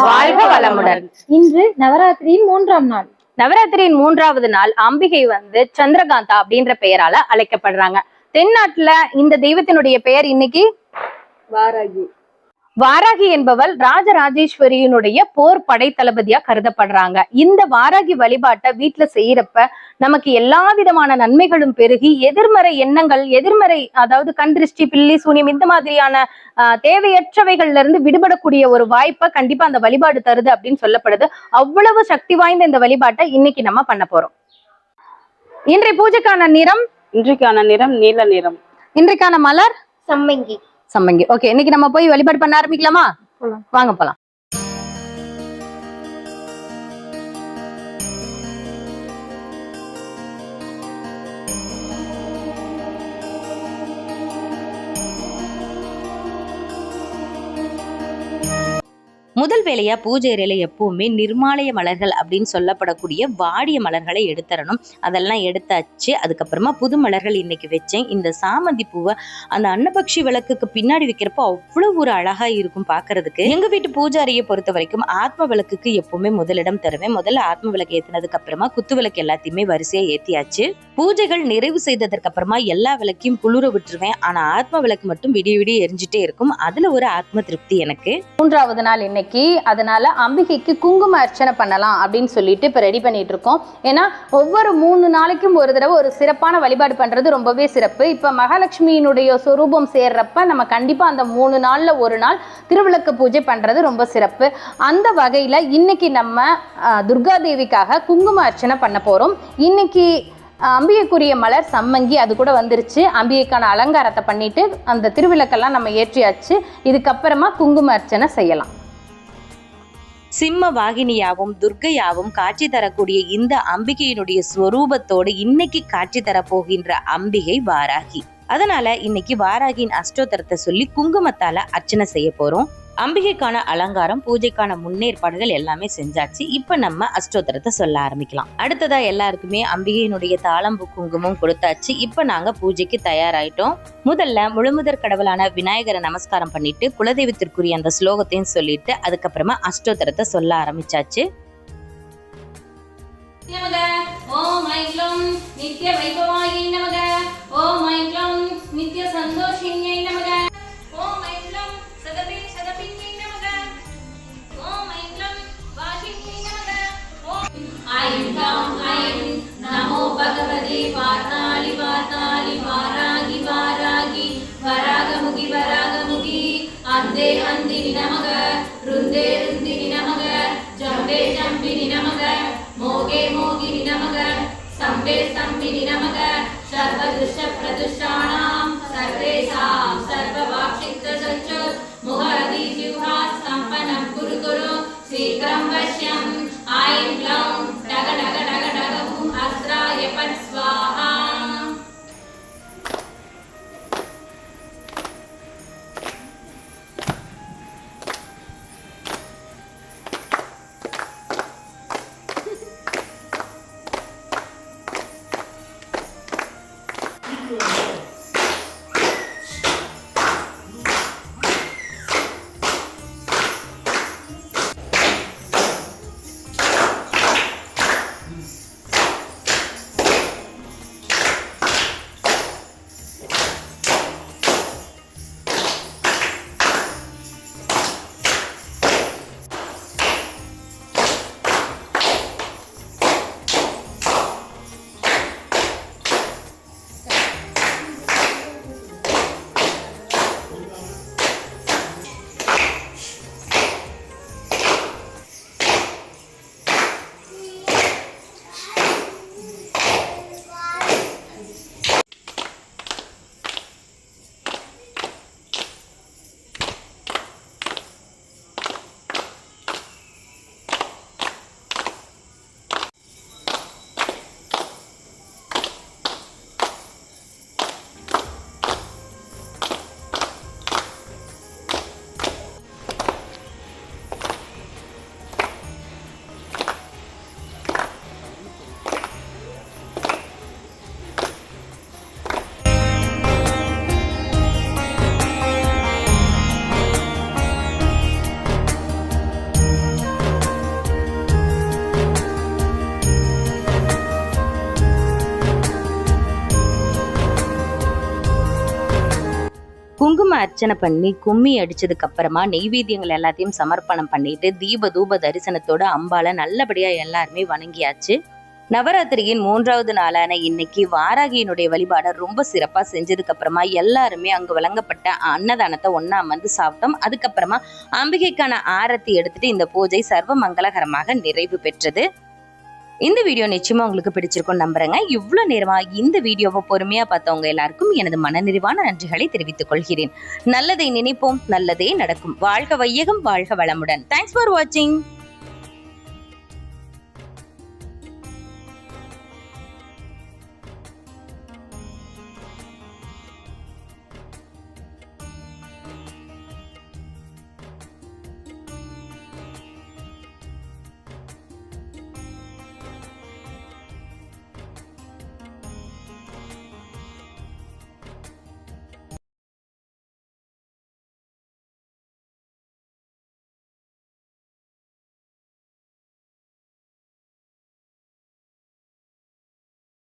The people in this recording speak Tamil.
வாழ்க வளமுடன். இன்று நவராத்திரியின் மூன்றாம் நாள். நவராத்திரியின் மூன்றாவது நாள் அம்பிகை வந்து சந்திரகாந்தா அப்படின்ற பெயரால அழைக்கப்படுறாங்க. தென்னாட்டுல இந்த தெய்வத்தினுடைய பெயர் இன்னைக்கு? வாராகி. வாராகி என்பவள் ராஜராஜேஸ்வரியினுடைய போர் படை தளபதியா கருதப்படுறாங்க. இந்த வாராகி வழிபாட்டை வீட்டுல செய்யறப்ப நமக்கு எல்லா விதமான நன்மைகளும் பெருகி எதிர்மறை எண்ணங்கள் எதிர்மறை அதாவது கண் திருஷ்டி பில்லி சூனியம் இந்த மாதிரியான தேவையற்றவைகள்ல இருந்து விடுபடக்கூடிய ஒரு வாய்ப்பை கண்டிப்பா அந்த வழிபாடு தருது அப்படின்னு சொல்லப்படுது. அவ்வளவு சக்தி வாய்ந்த இந்த வழிபாட்டை இன்னைக்கு நம்ம பண்ண போறோம். இன்றைய பூஜைக்கான நிறம்? இன்றைக்கான நிறம் நீல நிறம். இன்றைக்கான மலர்? சம்மங்கி சம்மங்கி ஓகே இன்னைக்கு நம்ம போய் வழிபாடு பண்ண ஆரம்பிக்கலாமா. வாங்க போலாம். முதல் வேலையா பூஜை அறையில எப்பவுமே நிர்மாலய மலர்கள் அப்படின்னு சொல்லப்படக்கூடிய வாடிய மலர்களை எடுத்துறணும் அதெல்லாம் எடுத்தாச்சு. அதுக்கப்புறமா புது மலர்கள் இன்னைக்கு வச்சேன். இந்த சாமந்தி பூவை அந்த அன்னபக்ஷி விளக்குக்கு பின்னாடி வைக்கிறப்போ அவ்வளவு ஒரு அழகா இருக்கும் பார்க்கறதுக்கு. எங்க வீட்டு பூஜாரியை பொறுத்த வரைக்கும் ஆத்ம விளக்குக்கு எப்பவுமே முதலிடம் தருவேன். முதல்ல ஆத்ம விளக்கு ஏத்தினதுக்கு அப்புறமா குத்து விளக்கு எல்லாத்தையுமே வரிசையா ஏத்தியாச்சு. பூஜைகள் நிறைவு செய்ததற்கு அப்புறமா எல்லா விளக்கையும் குளிர விட்டுருவேன். ஆனா ஆத்ம விளக்கு மட்டும் விடிய விடிய எரிஞ்சிட்டே இருக்கும். அதுல ஒரு ஆத்ம திருப்தி எனக்கு. மூன்றாவது நாள் இன்னைக்கு அதனால அம்பிகைக்கு குங்கும அர்ச்சனை பண்ணலாம் அப்படின்னு சொல்லிட்டு இப்போ ரெடி பண்ணிட்டு இருக்கோம். ஏன்னா ஒவ்வொரு மூணு நாளைக்கும் ஒரு தடவை ஒரு சிறப்பான வழிபாடு பண்றது ரொம்பவே சிறப்பு. இப்போ மகாலட்சுமியினுடைய சொரூபம் சேர்றப்ப நம்ம கண்டிப்பா அந்த மூணு நாள்ல ஒரு நாள் திருவிளக்கு பூஜை பண்றது ரொம்ப சிறப்பு. அந்த வகையில இன்னைக்கு நம்ம துர்காதேவிக்காக துர்கா தேவிக்காக குங்கும அர்ச்சனை பண்ண போறோம். இன்னைக்கு அம்பிகைக்குரிய மலர் சம்மங்கி அது கூட வந்துருச்சு. அம்பிகைக்கான அலங்காரத்தை பண்ணிட்டு அந்த திருவிளக்கெல்லாம் நம்ம ஏற்றியாச்சு. இதுக்கப்புறமா குங்கும அர்ச்சனை செய்யலாம். சிம்ம வாகினியாவும் துர்க்கையாவும் காட்சி தரக்கூடிய இந்த அம்பிகையினுடைய ஸ்வரூபத்தோடு இன்னைக்கு காட்சி தரப்போகின்ற அம்பிகை வாராகி. அதனால இன்னைக்கு வாராகியின் அஷ்டோத்தரத்தை சொல்லி குங்குமத்தால அர்ச்சனை செய்ய போறோம். அம்பிகைக்கான அலங்காரம் பூஜைக்கான முன்னேற்பாடுகள் எல்லாமே செஞ்சாச்சு. இப்ப நம்ம அஷ்டோத்தரத்தை சொல்ல ஆரம்பிக்கலாம். அடுத்ததா எல்லாருக்குமே அம்பிகையினுடைய தாளம்பு குங்குமம் கொடுத்தாச்சு. இப்ப நாங்க பூஜைக்கு தயாராயிட்டோம். முதல்ல முழுமுதற் கடவுளான விநாயகரை நமஸ்காரம் பண்ணிட்டு குலதெய்வத்திற்குரிய அந்த ஸ்லோகத்தையும் சொல்லிட்டு அதுக்கப்புறமா அஷ்டோத்தரத்தை சொல்ல ஆரம்பிச்சாச்சு. ஓம் ஐக்லம் நித்ய வைபவாயின் குங்கும அர்ச்சனை பண்ணி கும்மி அடிச்சதுக்கு அப்புறமா நெய்வேத்தியங்கள் எல்லாத்தையும் சமர்ப்பணம் பண்ணிட்டு தீப தூப தரிசனத்தோட அம்பால நல்லபடியா எல்லாருமே வணங்கியாச்சு. நவராத்திரியின் மூன்றாவது நாளான இன்னைக்கு வாராகியினுடைய வழிபாடை ரொம்ப சிறப்பா செஞ்சதுக்கு அப்புறமா எல்லாருமே அங்கு வழங்கப்பட்ட அன்னதானத்தை ஒன்றா அமர்ந்து சாப்பிட்டோம். அதுக்கப்புறமா அம்பிகைக்கான ஆரத்தி எடுத்துட்டு இந்த பூஜை சர்வ மங்களகரமாக நிறைவு பெற்றது. இந்த வீடியோ நிச்சயமா உங்களுக்கு பிடிச்சிருக்கும் நம்புறேங்க. இவ்வளவு நேரமா இந்த வீடியோவை பொறுமையா பார்த்தவங்க எல்லாருக்கும் எனது மனநிறைவான நன்றிகளை தெரிவித்துக் கொள்கிறேன். நல்லதை நினைப்போம் நல்லதே நடக்கும். வாழ்க வையகம் வாழ்க வளமுடன். தேங்க்ஸ் ஃபார் வாட்சிங்